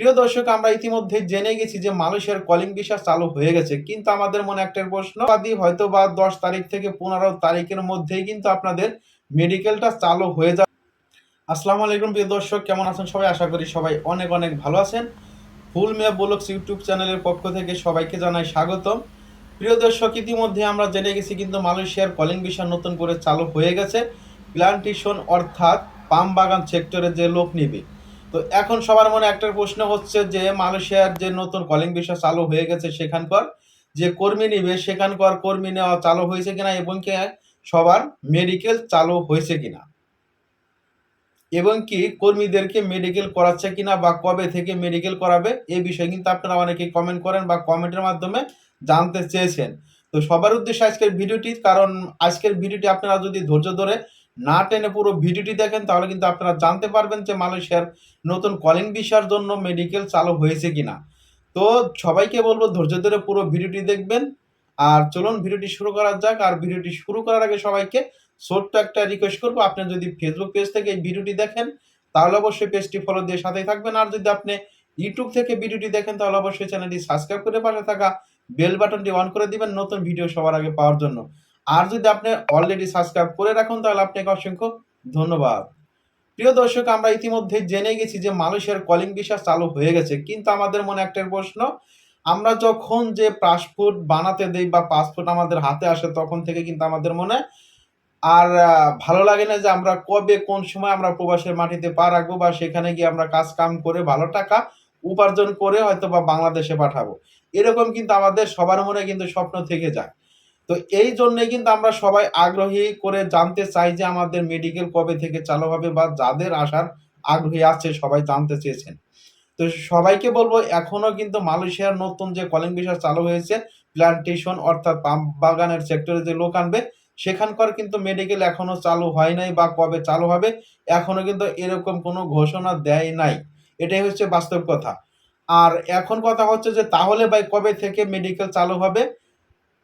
প্রিয় দর্শক, আমরা ইতিমধ্যে জেনে গেছি যে মালয়েশিয়ার কলিং ভিসা চালু হয়ে গেছে। কিন্তু আমাদের মনে একটা প্রশ্ন হয়তো বা দশ তারিখ থেকে পনেরো তারিখের মধ্যেই কিন্তু আপনাদের মেডিকেলটা চালু হয়ে যাবে। আসসালামু আলাইকুম প্রিয় দর্শক, কেমন আছেন সবাই? আশা করি সবাই অনেক অনেক ভালো আছেন। ফুল মেয়া ব্লগস ইউটিউব চ্যানেলের পক্ষ থেকে সবাইকে জানাই স্বাগতম। প্রিয় দর্শক, ইতিমধ্যে আমরা জেনে গেছি কিন্তু মালয়েশিয়ার কলিং ভিসা নতুন করে চালু হয়ে গেছে। প্লান্টেশন অর্থাৎ পাম বাগান সেক্টরে যে লোক নিবে। তো এখন সবার মনে একটা প্রশ্ন হচ্ছে যে, মালয়েশিয়ার যে নতুন কলিং ভিসা চালু হয়ে গেছে সেখানকার, যে কর্মী নিবে, সেখানকার কর্মী নেওয়া চালু হয়েছে কিনা এবং কি সবার মেডিকেল চালু হয়েছে কিনা? এবং কি কর্মীদেরকে মেডিকেল করাচ্ছে কিনা বা কবে থেকে মেডিকেল করাবে এই বিষয়ে কিন্তু আপনারা অনেকে কমেন্ট করেন বা কমেন্টের মাধ্যমে জানতে চেয়েছেন। তো সবার উদ্দেশ্যে আজকের ভিডিওটি কারণ আজকের ভিডিওটি আপনারা যদি ধৈর্য ধরে না টেনে পুরো ভিডিওটি দেখেন, তাহলে কিন্তু আপনারা জানতে পারবেন যে মালয়েশিয়ার নতুন কলিং ভিসার জন্য মেডিকেল চালু হয়েছে কিনা। তো সবাইকে বলব, ধৈর্য ধরে পুরো ভিডিওটি দেখবেন। আর চলুন ভিডিওটি শুরু করা যাক। আর ভিডিওটি শুরু করার আগে সবাইকে ছোট্ট একটা রিকোয়েস্ট করব। আপনি যদি ফেসবুক পেজ থেকে এই ভিডিওটি দেখেন, তাহলে অবশ্যই পেজটি ফলো দিয়ে সাথেই থাকবেন। আর যদি আপনি ইউটিউব থেকে ভিডিওটি দেখেন, তাহলে অবশ্যই চ্যানেলটি সাবস্ক্রাইব করে পাশে থাকা বেল বাটনটি অন করে দিবেন নতুন ভিডিও সবার আগে পাওয়ার জন্য। আর যদি আপনি অলরেডি সাবস্ক্রাইব করে রাখুন, তাহলে আপনাকে অসংখ্য ধন্যবাদ। প্রিয় দর্শক, আমরা ইতিমধ্যে জেনে গেছি যে মালয়েশিয়ার কলিং ভিসা চালু হয়ে গেছে। কিন্তু আমাদের মনে একটা প্রশ্ন, আমরা যখন যে পাসপোর্ট বানাতে দেই বা পাসপোর্ট আমাদের হাতে আসে, তখন থেকে কিন্তু আমাদের মনে আর ভালো লাগে না যে আমরা কবে কোন সময় আমরা প্রবাসের মাটিতে পা রাখব বা সেখানে গিয়ে আমরা কাজ কাম করে ভালো টাকা উপার্জন করে হয়তো বা বাংলাদেশে পাঠাবো। এরকম কিন্তু আমাদের সবার মনে কিন্তু স্বপ্ন থেকে যায়। তো এই জন্যই কিন্তু আমরা সবাই আগ্রহী করে জানতে চাই যে আমাদের মেডিকেল কবে থেকে চালু হবে বা যাদের আসার আগ্রহী আছে, সবাই জানতে চেয়েছেন। তো সবাইকে বলব, এখনও কিন্তু মালয়েশিয়ার নতুন যে কলিং ভিসা চালু হয়েছে প্ল্যান্টেশন অর্থাৎ পাম বাগানের সেক্টরে যে লোক আনবে, সেখানকার কিন্তু মেডিকেল এখনও চালু হয় নাই বা কবে চালু হবে, এখনও কিন্তু এরকম কোনো ঘোষণা দেয় নাই। এটাই হচ্ছে বাস্তব কথা। আর এখন কথা হচ্ছে যে, তাহলে ভাই কবে থেকে মেডিকেল চালু হবে?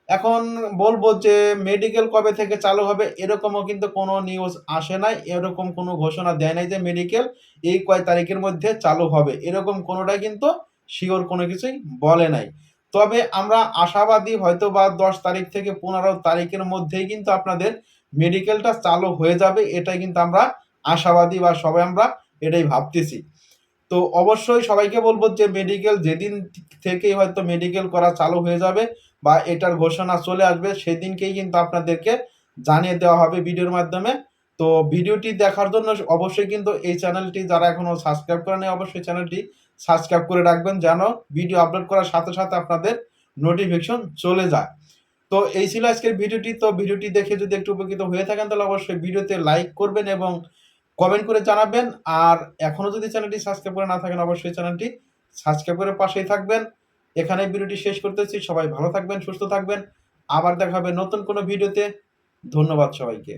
এখন বলব যে মেডিকেল কবে থেকে চালু হবে, এরকমও কিন্তু কোনো নিউজ আসে নাই, এরকম কোনো ঘোষণা দেয় নাই যে মেডিকেল এই কয় তারিখের মধ্যে চালু হবে, এরকম কোনোটাই কিন্তু শিওর কোনো কিছুই বলে নাই। তবে আমরা আশাবাদী হয়তো বা দশ তারিখ থেকে পনেরো তারিখের মধ্যেই কিন্তু আপনাদের মেডিকেলটা চালু হয়ে যাবে, এটাই কিন্তু আমরা আশাবাদী বা সবাই আমরা এটাই ভাবতেছি। তো অবশ্যই সবাইকে বলব যে মেডিকেল যেদিন থেকেই হয়তো মেডিকেল করা চালু হয়ে যাবে বা এটার ঘোষণা চলে আসবে, সেদিনকেই কিন্তু আপনাদেরকে জানিয়ে দেওয়া হবে ভিডিওর মাধ্যমে। তো ভিডিওটি দেখার জন্য অবশ্যই কিন্তু এই চ্যানেলটি যারা এখনও সাবস্ক্রাইব করে নেই অবশ্যই চ্যানেলটি সাবস্ক্রাইব করে রাখবেন যেন ভিডিও আপলোড করার সাথে সাথে আপনাদের নোটিফিকেশন চলে যায়। তো এই ছিল আজকের ভিডিওটি। তো ভিডিওটি দেখে যদি একটু উপকৃত হয়ে থাকেন, তাহলে অবশ্যই ভিডিওতে লাইক করবেন এবং কমেন্ট করে জানাবেন। আর এখনও যদি চ্যানেলটি সাবস্ক্রাইব করে না থাকেন, অবশ্যই চ্যানেলটি সাবস্ক্রাইব করে পাশেই থাকবেন। এখানে ভিডিওটি শেষ করতেছি। সবাই ভালো থাকবেন, সুস্থ থাকবেন। আবার দেখা হবে নতুন কোনো ভিডিওতে। ধন্যবাদ সবাইকে।